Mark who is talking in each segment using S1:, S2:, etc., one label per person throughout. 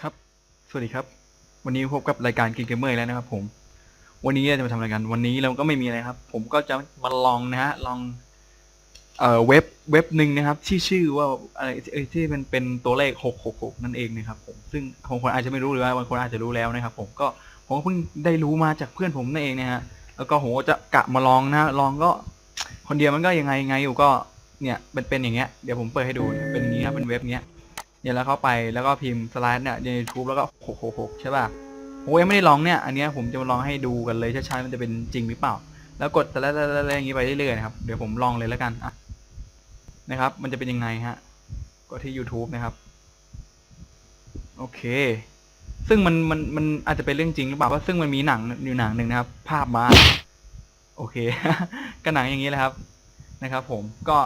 S1: ครับ สวัสดีครับ วันนี้พบกับรายการกินเกมเมอร์แล้วนะครับ ผม วันนี้เราจะมาทำรายการวันนี้เราก็ไม่มีอะไรครับ ผมก็จะมาลองนะฮะ ลอง เอ่อ เว็บ เว็บหนึ่งนะครับ ที่ชื่อว่าอะไรเอ่ยที่มันเป็นตัวเลขหกหกหกนั่นเองนะครับ ผม ซึ่งบางคนอาจจะไม่รู้หรือว่าบางคนอาจจะรู้แล้วนะครับ ผม ก็ผมก็เพิ่งได้รู้มาจากเพื่อนผมนั่นเองนะฮะ แล้วก็ผมก็จะกะมาลองนะ ลองก็ คนเดียวมันก็ยังไงยังไงอยู่ก็ เนี่ย เป็นเป็นอย่างเงี้ย เดี๋ยวผมเปิดให้ดู เป็นอย่างเงี้ยเป็นเว็บเงี้ย เนี่ยแล้วเข้าไปแล้วก็พิมพ์สไลด์เนี่ยใน YouTube แล้วก็หกหกหกใช่ป่ะผมยังไม่ได้ลองเนี่ยอันเนี้ยผมจะมาลองให้ดูกันเลยช้าๆมันจะเป็นจริงหรือเปล่า แล้วกดแต่ละๆอย่างนี้ไปเรื่อยๆนะครับเดี๋ยวผมลองเลยแล้วกันอะนะครับ มันจะเป็นยังไงฮะกดที่ YouTube นะครับ โอเค ซึ่งมันมันมันอาจจะเป็นเรื่องจริงหรือเปล่าเพราซึ่งมันมีหนังอยู่หนังหนึ่งนะครับ ภาพมา โอเคก็หนังอย่างนี้แหละครับนะครับ ผมก็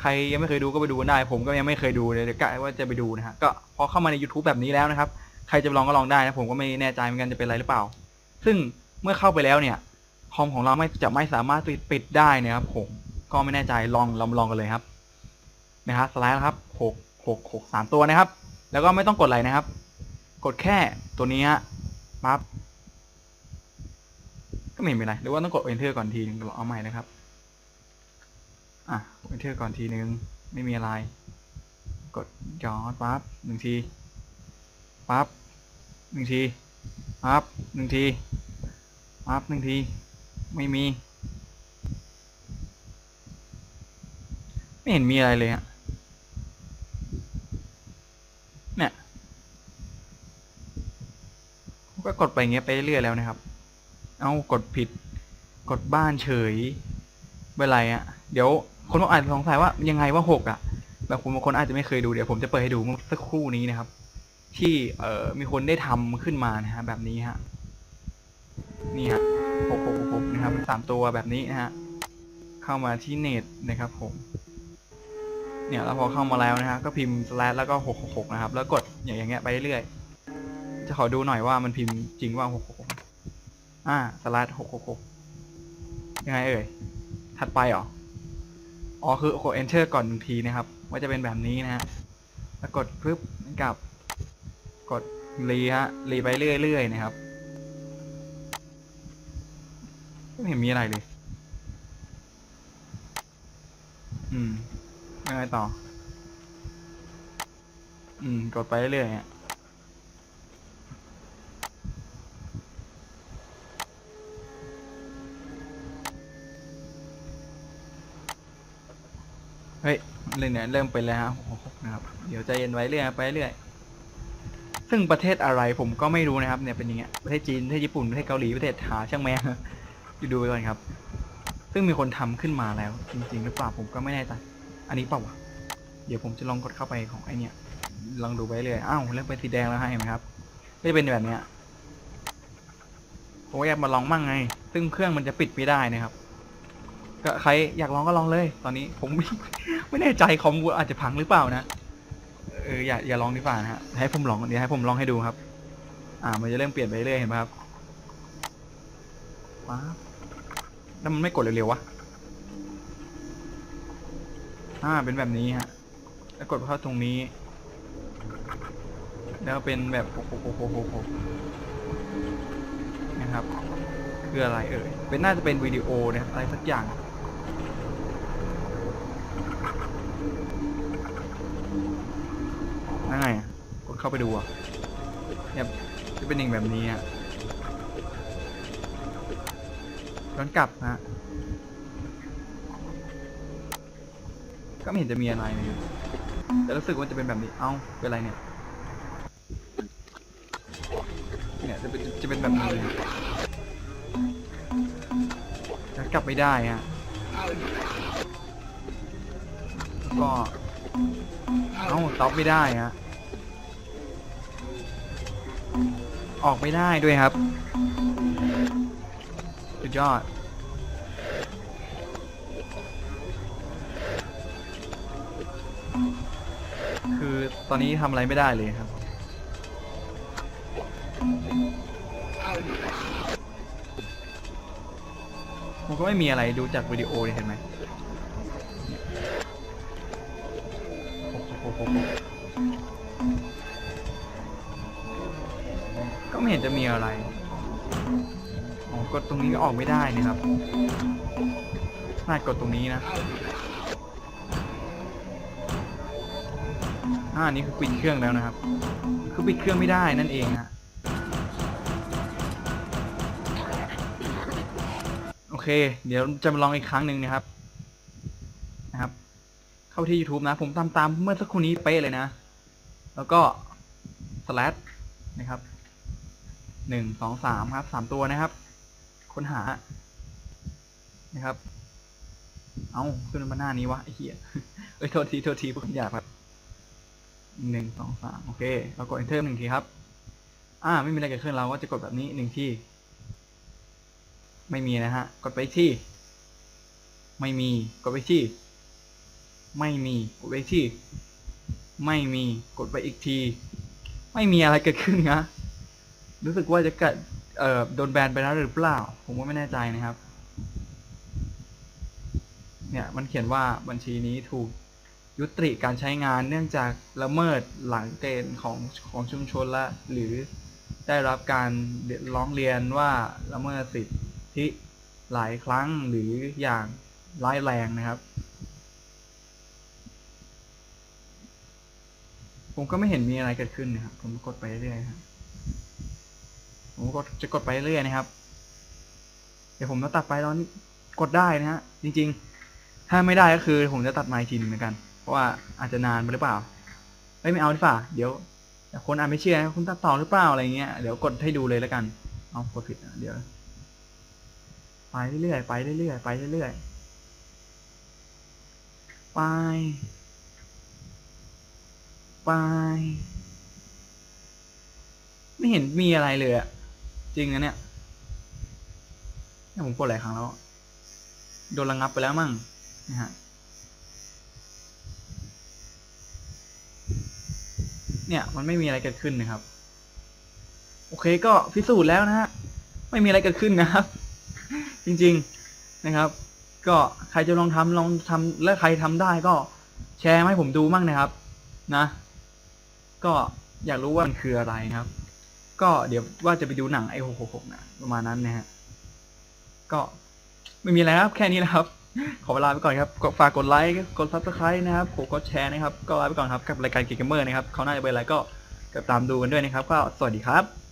S1: ใครยังไม่เคยดูก็ไปดูกันได้ ผมก็ยังไม่เคยดูเลยเดี๋ยวกะว่าจะไปดูนะฮะก็พอเข้ามาใน YouTube แบบนี้แล้วนะครับ ใครจะลองก็ลองได้นะผมก็ไม่แน่ใจเหมือนกันจะเป็นอะไรหรือเปล่า ซึ่งเมื่อเข้าไปแล้วเนี่ยคอมของเราไม่จะไม่สามารถปิดปิดได้นะครับผมก็ไม่แน่ใจลองลองลองกันเลยครับนะฮะสไลด์นะครับหกหกหกสามตัวนะครับ แล้วก็ไม่ต้องกดอะไรนะครับ กดแค่ตัวนี้ฮะปั๊บก็ไม่เห็นเป็นไรหรือว่าต้องกด enter ก่อนทีนึงเอาใหม่นะครับ อะ enter ก่อนทีนึง ไม่มีอะไร กดย้อนปั๊บหนึ่งทีปั๊บหนึ่งทีปั๊บหนึ่งทีปั๊บหนึ่งที ไม่มี ไม่เห็นมีอะไรเลยฮะเนี่ยก็กดไปเงี้ยไปเรื่อยแล้วนะครับ เอากดผิด กดบ้านเฉยเป็นไรอะเดี๋ยว คนบางอาจจะสงสัยว่ายังไงว่าหกอะ แบบคนบางคนอาจจะไม่เคยดูเดี๋ยวผมจะเปิดให้ดูเมื่อสักครู่นี้นะครับ ที่เอ่อมีคนได้ทำขึ้นมานะฮะแบบนี้ฮะนี่ฮะหกหกหกนะครับสามตัวแบบนี้นะฮะเข้ามาที่เน็ตนะครับ ผม เนี่ยแล้วพอเข้ามาแล้วนะฮะก็พิมพ์ slash แล้วก็หกหกหกนะครับ แล้วกดอย่างเงี้ยไปเรื่อยจะขอดูหน่อยว่ามันพิมพ์จริงว่าหกหกหกอ่า slash หกหกหกยังไงเอ่ย ถัดไปหรอ อ๋อคือกด enter ก่อนหนึ่งทีนะครับ ว่าจะเป็นแบบนี้นะฮะแล้วกดปึ๊บกับกดรีฮะรีไปเรื่อยๆนะครับไม่เห็นมีอะไรเลย อืมยังไงต่อ อืม กดไปเรื่อยๆฮะ เรื่องเนี้ยเริ่มเป็นแล้วฮะนะครับ เดี๋ยวใจเย็นไว้เรื่อยไปเรื่อย ซึ่งประเทศอะไรผมก็ไม่รู้นะครับ เนี่ยเป็นอย่างเงี้ย ประเทศจีน ประเทศญี่ปุ่น ประเทศเกาหลี ประเทศหาช่างแม่งดูดูไปก่อนครับ ซึ่งมีคนทำขึ้นมาแล้ว จริง ๆ หรือเปล่าผมก็ไม่แน่ใจ อันนี้เปล่าวะ เดี๋ยวผมจะลองกดเข้าไปของไอเนี่ยลองดูไปเรื่อย อ้าวเริ่มเป็นสีแดงแล้วฮะเห็นไหมครับก็จะเป็นแบบเนี้ยผมอยากมาลองมั่งไง ซึ่งเครื่องมันจะปิดไม่ได้นะครับ ก็ใครอยากลองก็ลองเลย ตอนนี้ผมไม่ไม่แน่ใจคอมกูอาจจะพังหรือเปล่านะ เอออย่าอย่าลองดีกว่านะฮะให้ผมลองเดี๋ยวให้ผมลองให้ดูครับ อ่า มันจะเริ่มเปลี่ยนไปเรื่อยเห็นไหมครับว้าแล้วมันไม่กดเร็วๆวะ อ่า เป็นแบบนี้ฮะ แล้วกดเข้าตรงนี้ แล้วเป็นแบบโอ้โหโอ้โหโอ้โหนะครับ คืออะไรเอ่ย เป็นน่าจะเป็นวิดีโอนะครับอะไรสักอย่าง เข้าไปดูอะเนี่ยจะเป็นอย่างแบบนี้อะย้อนกลับนะก็ไม่เห็นจะมีอะไรเลยแต่รู้สึกว่าจะเป็นแบบนี้ เอ้า เป็นอะไรเนี่ย เนี่ยจะเป็นจะเป็นแบบนี้แล้วกลับไม่ได้ฮะ ก็ เอ้าต็อปไม่ได้ฮะ ออกไม่ได้ด้วยครับสุดยอด คือตอนนี้ทำอะไรไม่ได้เลยครับ มันก็ไม่มีอะไรดูจากวิดีโอเลยเห็นไหมโอ้โหโอ้โห ไม่เห็นจะมีอะไรอ๋อกดตรงนี้ก็ออกไม่ได้นะครับน่ากดตรงนี้นะอ่านี่คือปิดเครื่องแล้วนะครับ คือปิดเครื่องไม่ได้นั่นเองฮะโอเค เดี๋ยวจะมาลองอีกครั้งหนึ่งนะครับ นะครับ เข้าที่ YouTube นะ ผมตามตามเมื่อสักครู่นี้เป๊ะเลยนะ แล้วก็ slash นะครับ หนึ่งสองสามครับสามตัวนะครับ ค้นหา นะครับ เอาขึ้นมาหน้านี้วะไอ้เหี้ยเอ้ยโทษทีโทษทีผมอยากแบบหนึ่งสองสามโอเค เรากด enter หนึ่งทีครับ อ่า ไม่มีอะไรเกิดขึ้นเราก็จะกดแบบนี้หนึ่งที ไม่มีนะฮะ กดไปที่ ไม่มี กดไปที่ ไม่มี กดไปที่ ไม่มี กดไปอีกที ไม่มีอะไรเกิดขึ้นนะ รู้สึกว่าจะกัดเอ่อโดนแบนไปแล้วหรือเปล่า ผมก็ไม่แน่ใจนะครับ เนี่ยมันเขียนว่าบัญชีนี้ถูกยุติการใช้งานเนื่องจากละเมิดหลังเกณฑ์ของของชุมชนละหรือได้รับการร้องเรียนว่าละเมิดสิทธิหลายครั้งหรืออย่างร้ายแรงนะครับ ผมก็ไม่เห็นมีอะไรเกิดขึ้นนะครับ ผมกดไปเรื่อยๆครับ ผมก็จะกดไปเรื่อยนะครับ เดี๋ยวผมจะตัดไปตอนกดได้นะฮะจริง ๆ ถ้าไม่ได้ก็คือผมจะตัดไมาอีกทีหนึงเหมือนกัน เพราะว่าอาจจะนานไปหรือเปล่าเอ้ยไม่เอาดีกว่าเดี๋ยวคนอาจไม่เชื่อคุณตัดต่อหรือเปล่าอะไรเงี้ยเดี๋ยวกดให้ดูเลยแล้วกัน เอากดผิดเดี๋ยวไปเรื่อยๆไปเรื่อยๆไปเรื่อยๆไปไป ไม่เห็นมีอะไรเลยอะ จริงนะเนี่ยนี่ผมกดหลายครั้งแล้ว โดนระงับไปแล้วมั่งนะฮะเนี่ยมันไม่มีอะไรเกิดขึ้นนะครับ โอเคก็พิสูจน์แล้วนะฮะไม่มีอะไรเกิดขึ้นนะครับ จริงๆนะครับ ก็ใครจะลองทำลองทำและใครทำได้ก็แชร์ให้ผมดูมั่งนะครับ นะ ก็อยากรู้ว่ามันคืออะไรนะครับ ก็เดี๋ยวว่าจะไปดูหนังไอ้หกหกหกนะประมาณนั้นนะฮะ ก็ไม่มีอะไรครับแค่นี้นะครับ ขอเวลาไปก่อนครับ ฝากกดไลค์ กดซับสไครต์นะครับกดแชร์นะครับ ก็ลาไปก่อนครับกับรายการเกมเมอร์นะครับเขาหน้าจะเป็นอะไรก็กดตามดูกันด้วยนะครับ ก็สวัสดีครับ